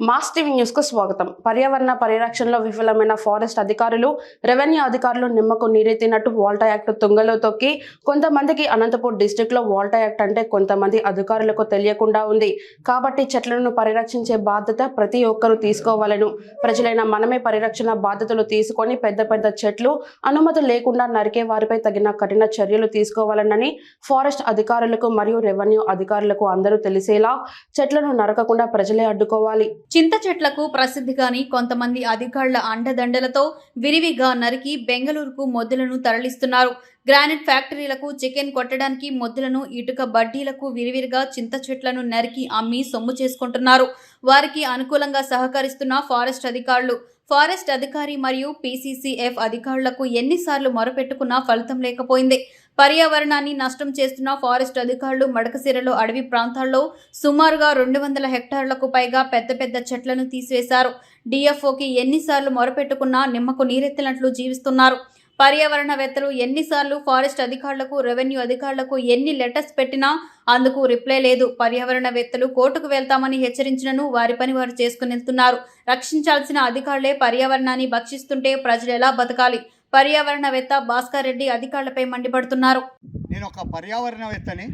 Mass TV న్యూస్కు స్వాగతం. పర్యావరణ పరిరక్షణలో విఫలమైన ఫారెస్ట్ అధికారులు రెవెన్యూ అధికారులు నిమ్మకు నీరెత్తినట్టు వాల్టా యాక్ట్ తుంగలో తొక్కి కొంతమందికి అనంతపూర్ డిస్టిక్లో వాల్టా యాక్ట్ అంటే కొంతమంది అధికారులకు తెలియకుండా ఉంది. కాబట్టి చెట్లను పరిరక్షించే బాధ్యత ప్రతి ఒక్కరూ తీసుకోవాలను. ప్రజలైన మనమే పరిరక్షణ బాధ్యతలు తీసుకొని పెద్ద పెద్ద చెట్లు అనుమతి లేకుండా నరికే వారిపై తగిన కఠిన చర్యలు తీసుకోవాలనని ఫారెస్ట్ అధికారులకు మరియు రెవెన్యూ అధికారులకు అందరూ తెలిసేలా చెట్లను నరకకుండా ప్రజలే అడ్డుకోవాలి. చింత చెట్లకు ప్రసిద్ధిగాని కొంతమంది అధికారుల అండదండలతో విరివిగా నరికి బెంగళూరుకు మొద్దులను తరలిస్తున్నారు. గ్రానైట్ ఫ్యాక్టరీలకు చికెన్ కొట్టడానికి మొద్దులను ఇటుక బడ్డీలకు విరివిరిగా చింత చెట్లను నరికి అమ్మి సొమ్ము చేసుకుంటున్నారు. వారికి అనుకూలంగా సహకరిస్తున్న ఫారెస్ట్ అధికారులు ఫారెస్ట్ అధికారి మరియు పీసీసీఎఫ్ అధికారులకు ఎన్నిసార్లు మొరపెట్టుకున్నా ఫలితం లేకపోయింది. పర్యావరణాన్ని నష్టం చేస్తున్న ఫారెస్ట్ అధికారులు మడకసిరలో అడవి ప్రాంతాల్లో సుమారుగా రెండు వందల హెక్టార్లకు పైగా పెద్ద పెద్ద చెట్లను తీసివేశారు. డిఎఫ్ఓకి ఎన్నిసార్లు మొరపెట్టుకున్నా నిమ్మకు నీరెత్తినట్లు జీవిస్తున్నారు. పర్యావరణవేత్తలు ఎన్నిసార్లు ఫారెస్ట్ అధికారులకు రెవెన్యూ అధికారులకు ఎన్ని లెటర్స్ పెట్టినా అందుకు రిప్లై లేదు. పర్యావరణవేత్తలు కోర్టుకు వెళ్తామని హెచ్చరించినను వారి పని వారు చేసుకుని వెళ్తున్నారు. రక్షించాల్సిన అధికారులే పర్యావరణాన్ని భక్షిస్తుంటే ప్రజలు ఎలా బతకాలి? పర్యావరణవేత్త భాస్కర్ రెడ్డి అధికారులపై మండిపడుతున్నారు. నేను ఒక పర్యావరణవేత్తని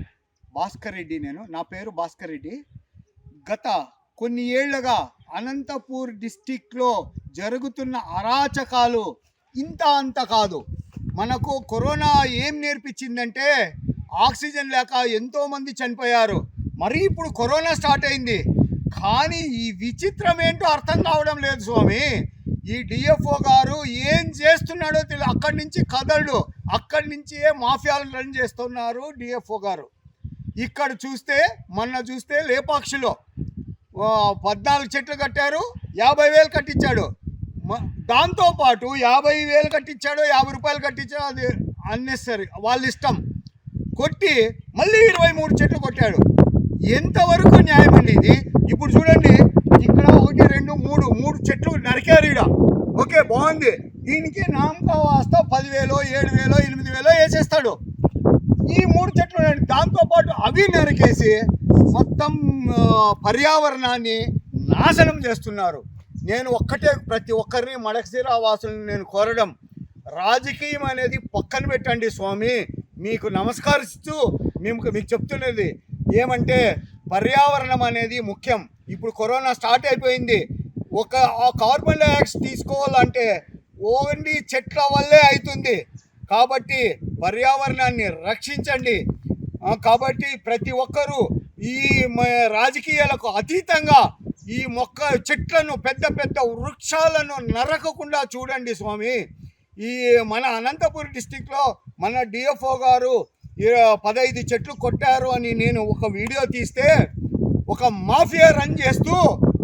భాస్కర్ రెడ్డి నేను నా పేరు భాస్కర్ రెడ్డి. గత కొన్ని ఏళ్ళుగా అనంతపూర్ డిస్టిక్లో జరుగుతున్న అరాచకాలు ఇంత అంత కాదు. మనకు కరోనా ఏం నేర్పించిందంటే ఆక్సిజన్ లేక ఎంతోమంది చనిపోయారు. మరి ఇప్పుడు కరోనా స్టార్ట్ అయింది. కానీ ఈ విచిత్రం ఏంటో అర్థం కావడం లేదు స్వామి. ఈ డిఎఫ్ఓ గారు ఏం చేస్తున్నాడో తెలియదు అక్కడి నుంచి కదలడు అక్కడి నుంచే మాఫియాలు రన్ చేస్తున్నారు డిఎఫ్ఓ గారు. ఇక్కడ చూస్తే మొన్న చూస్తే లేపాక్షిలో పద్నాలుగు చెట్లు కట్టారు యాభై వేలు కట్టించాడు. దాంతోపాటు యాభై వేలు కట్టించాడు యాభై రూపాయలు కట్టించాడు అది అన్నెసరీ వాళ్ళ ఇష్టం. కొట్టి మళ్ళీ ఇరవై మూడు చెట్లు కొట్టాడు. ఎంతవరకు న్యాయం అండి ఇది? ఇప్పుడు చూడండి ఇక్కడ ఒకటి రెండు మూడు మూడు చెట్లు నరికారు ఇక్కడ ఓకే బాగుంది. దీనికి నామకా వాస్త పదివేలో ఏడు వేలో ఎనిమిది వేలో వేసేస్తాడు. ఈ మూడు చెట్లు దాంతోపాటు అవి నరికేసి మొత్తం పర్యావరణాన్ని నాశనం చేస్తున్నారు. నేను ఒక్కటే ప్రతి ఒక్కరిని మడకశిరా వాసులను నేను కోరడం రాజకీయం అనేది పక్కన పెట్టండి స్వామి. మీకు నమస్కరిస్తూ మేము మీకు చెప్తున్నది ఏమంటే పర్యావరణం అనేది ముఖ్యం. ఇప్పుడు కరోనా స్టార్ట్ అయిపోయింది. ఒక ఆ కార్బన్ డైఆక్సైడ్ తీసుకోవాలంటే ఓన్లీ చెట్ల వల్లే అవుతుంది కాబట్టి పర్యావరణాన్ని రక్షించండి. కాబట్టి ప్రతి ఒక్కరూ ఈ మ- రాజకీయాలకు అతీతంగా ఈ మొక్క చెట్లను పెద్ద పెద్ద వృక్షాలను నరకకుండా చూడండి స్వామి. ఈ మన అనంతపురం డిస్టిక్లో మన డిఎఫ్ఓ గారు పదహైదు చెట్లు కొట్టారు అని నేను ఒక వీడియో తీస్తే ఒక మాఫియా రన్ చేస్తూ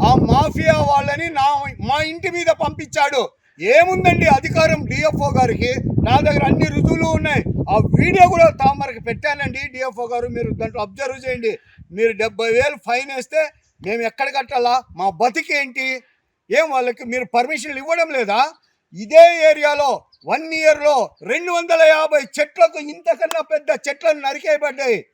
ఆ మాఫియా వాళ్ళని నా మా ఇంటి మీద పంపించాడు. ఏముందండి అధికారం డిఎఫ్ఓ గారికి? నా దగ్గర అన్ని రుజువులు ఉన్నాయి. ఆ వీడియో కూడా తామరకు పెట్టానండి డిఎఫ్ఓ గారు. మీరు దాంట్లో అబ్జర్వ్ చేయండి. మీరు డెబ్బై వేలు ఫైన్ వేస్తే మేము ఎక్కడ కట్టాలా? మా బతికేంటి ఏం వాళ్ళకి మీరు పర్మిషన్లు ఇవ్వడం లేదా? ఇదే ఏరియాలో వన్ ఇయర్లో రెండు వందల యాభై చెట్లకు ఇంతకన్నా పెద్ద చెట్లను నరికేయబడ్డాయి.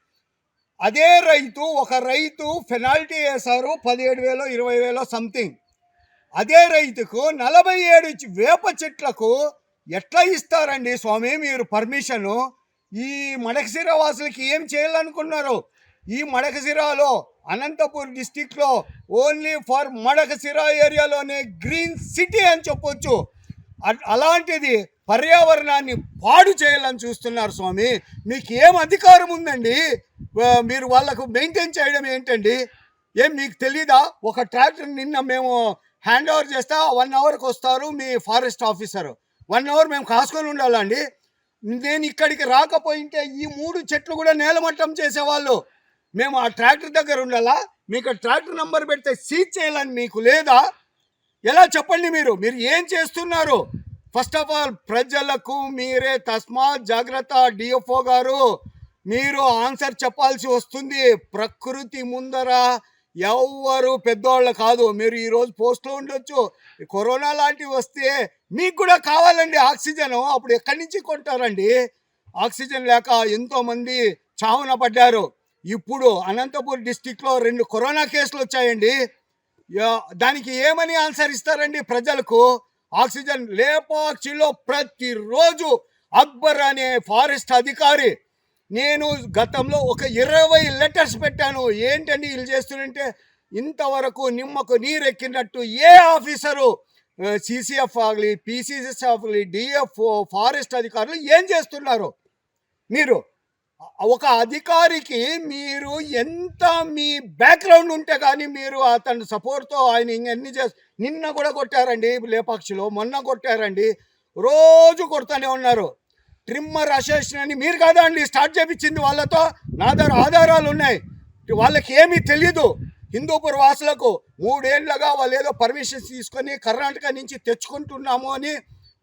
అదే రైతు ఒక రైతు పెనాల్టీ వేశారు పదిహేడు వేలు ఇరవై వేలో సంథింగ్. అదే రైతుకు నలభై ఏడు వేప చెట్లకు ఎట్లా ఇస్తారండి స్వామి మీరు పర్మిషను? ఈ మడకసిర వాసులకి ఏం చేయాలనుకున్నారు? ఈ మడకసిరాలో అనంతపూర్ డిస్టిక్లో ఓన్లీ ఫర్ మడకసిర ఏరియాలోనే గ్రీన్ సిటీ అని చెప్పొచ్చు. అలాంటిది పర్యావరణాన్ని పాడు చేయాలని చూస్తున్నారు స్వామి. మీకు ఏం అధికారం ఉందండి? మీరు వాళ్ళకు మెయింటైన్ చేయడం ఏంటండి? ఏం మీకు తెలీదా? ఒక ట్రాక్టర్ నిన్న మేము హ్యాండ్ ఓవర్ చేస్తే వన్ అవర్కి వస్తారు మీ ఫారెస్ట్ ఆఫీసర్ వన్ అవర్ మేము కాసుకొని ఉండాలండి నేను ఇక్కడికి రాకపోయింటే ఈ మూడు చెట్లు కూడా నేలమట్టం చేసేవాళ్ళు. మేము ఆ ట్రాక్టర్ దగ్గర ఉండాలా? మీకు ట్రాక్టర్ నంబర్ పెడితే సీజ్ చేయాలని మీకు లేదా? ఎలా చెప్పండి మీరు? మీరు ఏం చేస్తున్నారు? ఫస్ట్ ఆఫ్ ఆల్ ప్రజలకు మీరే తస్మాత్ జాగ్రత్త డిఎఫ్ఓ గారు. మీరు ఆన్సర్ చెప్పాల్సి వస్తుంది. ప్రకృతి ముందర ఎవ్వరు పెద్దవాళ్ళు కాదు. మీరు ఈరోజు పోస్ట్లో ఉండొచ్చు. కరోనా లాంటివి వస్తే మీకు కూడా కావాలండి ఆక్సిజన్. అప్పుడు ఎక్కడి నుంచి కొంటారండి? ఆక్సిజన్ లేక ఎంతోమంది చావున పడ్డారు. ఇప్పుడు అనంతపూర్ డిస్టిక్లో రెండు కరోనా కేసులు వచ్చాయండి. దానికి ఏమని ఆన్సర్ ఇస్తారండి ప్రజలకు? ఆక్సిజన్ లేపాక్షిలో ప్రతిరోజు అక్బర్ అనే ఫారెస్ట్ అధికారి నేను గతంలో ఒక ఇరవై లెటర్స్ పెట్టాను. ఏంటండి వీళ్ళు చేస్తుంటే ఇంతవరకు నిమ్మకు నీరెక్కినట్టు ఏ ఆఫీసరు సిసిఎఫ్ ఆగలి పిసిసిఎస్ ఆగలి డిఎఫ్ ఫారెస్ట్ అధికారులు ఏం చేస్తున్నారు? మీరు ఒక అధికారికి మీరు ఎంత మీ బ్యాక్గ్రౌండ్ ఉంటే కానీ మీరు అతని సపోర్ట్తో ఆయన ఇంకెన్ని చేస్తు నిన్న కూడా కొట్టారండి లేపాక్షిలో మొన్న కొట్టారండి. రోజు కొడుతూనే ఉన్నారు. ట్రిమ్మర్ అసోసియేషన్ అని మీరు కాదా అండి? స్టార్ట్ చేపించింది వాళ్ళతో. నా దగ్గర ఆధారాలు ఉన్నాయి. వాళ్ళకి ఏమీ తెలియదు హిందూపూర్ వాసులకు మూడేళ్ళుగా వాళ్ళు ఏదో పర్మిషన్స్ తీసుకొని కర్ణాటక నుంచి తెచ్చుకుంటున్నాము అని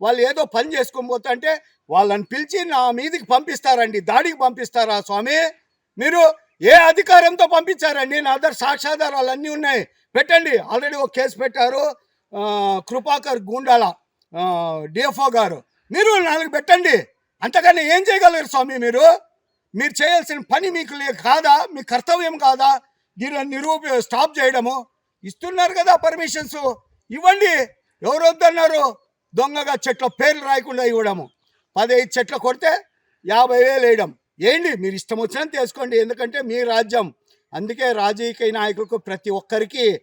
వాళ్ళు ఏదో పని చేసుకొని పోతుంటే వాళ్ళని పిలిచి నా మీదికి పంపిస్తారండి. దాడికి పంపిస్తారా స్వామి? మీరు ఏ అధికారంతో పంపించారండి? నా దగ్గర సాక్ష్యాధారాలు అన్నీ ఉన్నాయి. పెట్టండి. ఆల్రెడీ ఒక కేసు పెట్టారు. కృపాకర్ గూండాల డిఎఫ్ఓ గారు. మీరు నాలుగు పెట్టండి. అంతకన్నా ఏం చేయగలరు స్వామి మీరు? మీరు చేయాల్సిన పని మీకు కాదా? మీ కర్తవ్యం కాదా? దీనిని నిరూప స్టాప్ చేయడము. ఇస్తున్నారు కదా పర్మిషన్స్. ఇవ్వండి. ఎవరు వద్దన్నారు? దొంగగా చెట్ల పేర్లు రాయకుండా ఇవ్వడము. పదహైదు చెట్లు కొడితే యాభై వేలు వేయడం. ఏంటి? మీరు ఇష్టం వచ్చినంత తీసుకోండి ఎందుకంటే మీ రాజ్యం. అందుకే రాజకీయ నాయకులకు ప్రతి ఒక్కరికి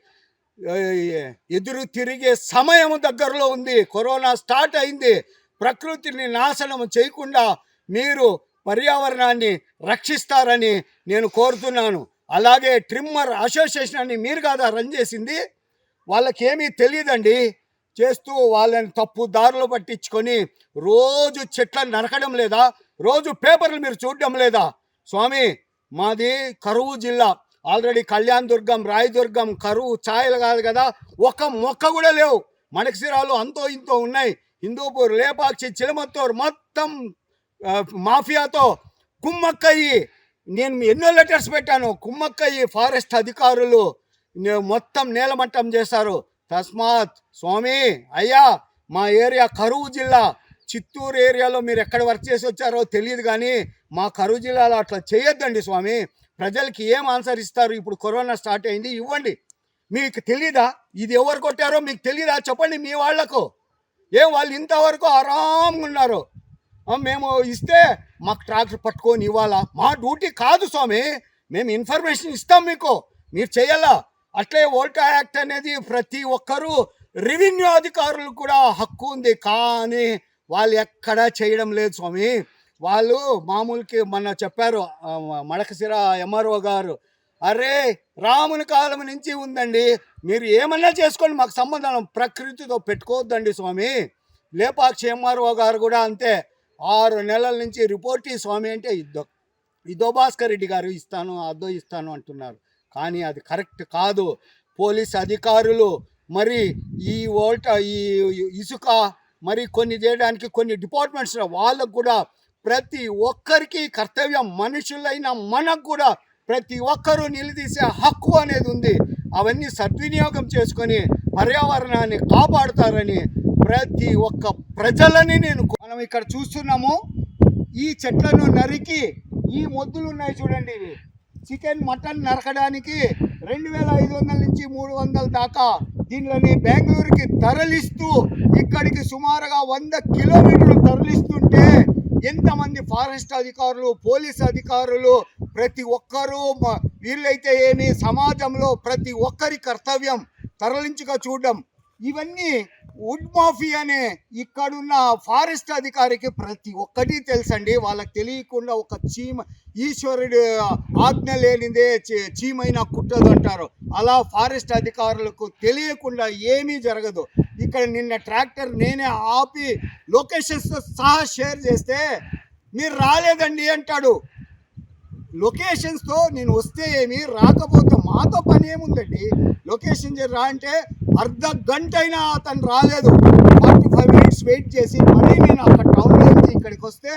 ఎదురు తిరిగే సమయం దగ్గరలో ఉంది. కరోనా స్టార్ట్ అయింది. ప్రకృతిని నాశనం చేయకుండా మీరు పర్యావరణాన్ని రక్షిస్తారని నేను కోరుతున్నాను. అలాగే ట్రిమ్మర్ అసోసియేషన్ అని మీరు కాదా రన్ చేసింది? వాళ్ళకి ఏమీ తెలియదండి చేస్తూ వాళ్ళని తప్పు దారులు పట్టించుకొని రోజు చెట్లను నరకడం లేదా రోజు పేపర్లు మీరు చూడడం లేదా? స్వామి మాది కరువు జిల్లా. ఆల్రెడీ కళ్యాణ్ దుర్గం రాయదుర్గం కరువు ఛాయలు కాదు కదా ఒక మొక్క కూడా లేవు. మణిసిరాలు అంతో ఇంతో ఉన్నాయి. హిందూపూర్ లేపాక్షి చిలమత్తూరు మొత్తం మాఫియాతో కుమ్మక్కయ్యి నేను ఎన్నో లెటర్స్ పెట్టాను. కుమ్మక్కయ్యి ఫారెస్ట్ అధికారులు మొత్తం నేలమట్టం చేశారు. తస్మాత్ స్వామి అయ్యా మా ఏరియా కరువు జిల్లా. చిత్తూరు ఏరియాలో మీరు ఎక్కడ వర్క్ చేసి వచ్చారో తెలియదు కానీ మా కరువు జిల్లాలో అట్లా చేయొద్దండి స్వామి. ప్రజలకి ఏం ఆన్సర్ ఇస్తారు? ఇప్పుడు కరోనా స్టార్ట్ అయింది ఇవ్వండి. మీకు తెలీదా? ఇది ఎవరు కొట్టారో మీకు తెలీదా? చెప్పండి మీ వాళ్ళకు. ఏం వాళ్ళు ఇంతవరకు ఆరాంగా ఉన్నారు? మేము ఇస్తే మాకు ట్రాక్టర్ పట్టుకొని ఇవ్వాలా? మా డ్యూటీ కాదు స్వామి. మేము ఇన్ఫర్మేషన్ ఇస్తాం మీకు. మీరు చేయాలా అట్లే ఓల్టా యాక్ట్ అనేది ప్రతి ఒక్కరూ రెవెన్యూ అధికారులు కూడా హక్కు ఉంది. కానీ వాళ్ళు ఎక్కడా చేయడం లేదు స్వామి. వాళ్ళు మామూలుకి మొన్న చెప్పారు ఆ, ఎంఆర్ఓ గారు. అరే రాముని కాలం నుంచి ఉందండి. మీరు ఏమన్నా చేసుకోండి మాకు సంబంధం ప్రకృతితో పెట్టుకోవద్దండి స్వామి. లేపాక్షి ఎంఆర్ఓ గారు కూడా అంతే. ఆరు నెలల నుంచి రిపోర్ట్ ఈ స్వామి అంటే ఇద్దో ఇదో భాస్కర్ రెడ్డి గారు ఇస్తాను అదో ఇస్తాను అంటున్నారు. కానీ అది కరెక్ట్ కాదు. పోలీస్ అధికారులు మరి ఈ ఓల్ట ఈ ఇసుక మరి కొన్ని చేయడానికి కొన్ని డిపార్ట్మెంట్స్ వాళ్ళకు కూడా ప్రతి ఒక్కరికి కర్తవ్యం మనుషులైన మనకు కూడా ప్రతి ఒక్కరూ నిలదీసే హక్కు అనేది ఉంది. అవన్నీ సద్వినియోగం చేసుకొని పర్యావరణాన్ని కాపాడుతారని ప్రతి ఒక్క ప్రజలని నేను మనం ఇక్కడ చూస్తున్నాము. ఈ చెట్లను నరికి ఈ మొద్దులు ఉన్నాయి చూడండి ఇవి. చికెన్ మటన్ నరకడానికి రెండు వేల ఐదు వందల నుంచి మూడు వందల దాకా దీనిని బెంగళూరుకి తరలిస్తూ ఇక్కడికి సుమారుగా వంద కిలోమీటర్లు తరలిస్తుంటే ఎంతమంది ఫారెస్ట్ అధికారులు పోలీస్ అధికారులు ప్రతి ఒక్కరూ వీళ్ళైతే ఏమి సమాజంలో ప్రతి ఒక్కరి కర్తవ్యం తరలించుగా చూడడం. ఇవన్నీ వుడ్ మాఫీ అనే ఇక్కడున్న ఫారెస్ట్ అధికారికి ప్రతి ఒక్కటి తెలుసండి. వాళ్ళకి తెలియకుండా ఒక చీమ ఈశ్వరుడు ఆజ్ఞ లేనిదే చీ- చీమైనా కుట్టదు అంటారు అలా ఫారెస్ట్ అధికారులకు తెలియకుండా ఏమీ జరగదు. ఇక్కడ నిన్న ట్రాక్టర్ నేనే ఆపి లొకేషన్స్తో సహా షేర్ చేస్తే మీరు రాలేదండి అంటాడు. లొకేషన్స్తో నేను వస్తే ఏమి రాకపోతే మాతో పని ఏముందండి? లొకేషన్ చే- రా అంటే అర్ధ గంట అయినా అతను రాలేదు. ఫార్టీ ఫైవ్ మినిట్స్ వెయిట్ చేసి మళ్ళీ నేను అక్కడ టౌన్లో నుంచి ఇక్కడికి వస్తే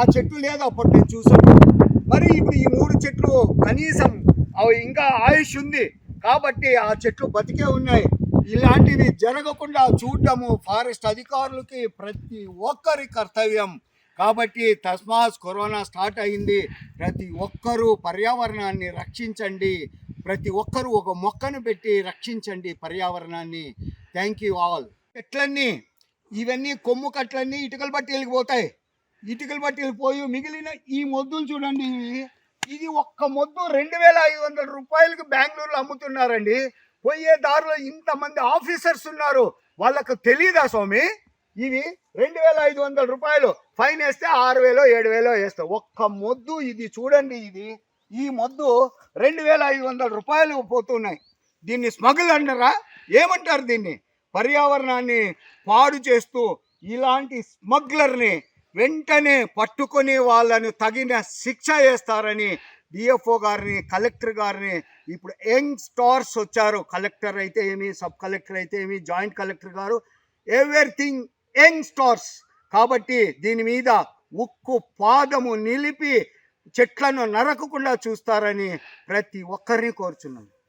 ఆ చెట్టు లేదు అప్పుడు నేను చూసాను మరి ఇప్పుడు ఈ మూడు చెట్లు కనీసం అవి ఇంకా ఆయుష్ ఉంది కాబట్టి ఆ చెట్లు బతికే ఉన్నాయి. ఇలాంటివి జరగకుండా చూడడము. ఫారెస్ట్ అధికారులకి ప్రతి ఒక్కరి కర్తవ్యం. కాబట్టి తస్మాస్ కరోనా స్టార్ట్ అయింది. ప్రతి ఒక్కరూ పర్యావరణాన్ని రక్షించండి. ప్రతి ఒక్కరూ ఒక మొక్కను పెట్టి రక్షించండి పర్యావరణాన్ని. Thank you all. చెట్లన్నీ ఇవన్నీ కొమ్ము కట్లన్నీ ఇటుకలు బట్టి వెళ్ళిపోతాయి ఇటుకలు బట్టి వెళ్ళిపోయి మిగిలిన ఈ మొద్దులు చూడండి. ఇది ఒక్క మొద్దు రెండు వేల ఐదు వందల రూపాయలకు బెంగళూరులో అమ్ముతున్నారండి. పోయే దారిలో ఇంతమంది ఆఫీసర్స్ ఉన్నారు. వాళ్ళకు తెలియదా స్వామి? ఇవి రెండు వేల ఐదు వందల రూపాయలు. ఫైన్ వేస్తే ఆరు వేలో ఏడు వేలో వేస్తాం ఒక్క మొద్దు ఇది చూడండి ఇది. ఈ మొద్దు రెండు వేల ఐదు వందల రూపాయలు పోతున్నాయి. దీన్ని స్మగుల్ అంటారా? ఏమంటారు దీన్ని? పర్యావరణాన్ని పాడు చేస్తూ ఇలాంటి స్మగ్లర్ని వెంటనే పట్టుకొని వాళ్ళను తగిన శిక్ష వేస్తారని డిఎఫ్ఓ గారిని కలెక్టర్ గారిని ఇప్పుడు యంగ్ స్టార్స్ వచ్చారు. కలెక్టర్ అయితే ఏమి సబ్ కలెక్టర్ అయితే ఏమి జాయింట్ కలెక్టర్ గారు ఎవ్రీథింగ్ యంగ్ స్టార్స్. కాబట్టి దీని మీద ఉక్కు పాదము నిలిపి చెట్లను నరకకుండా చూస్తారని ప్రతి ఒక్కరిని కోరుచున్నాను.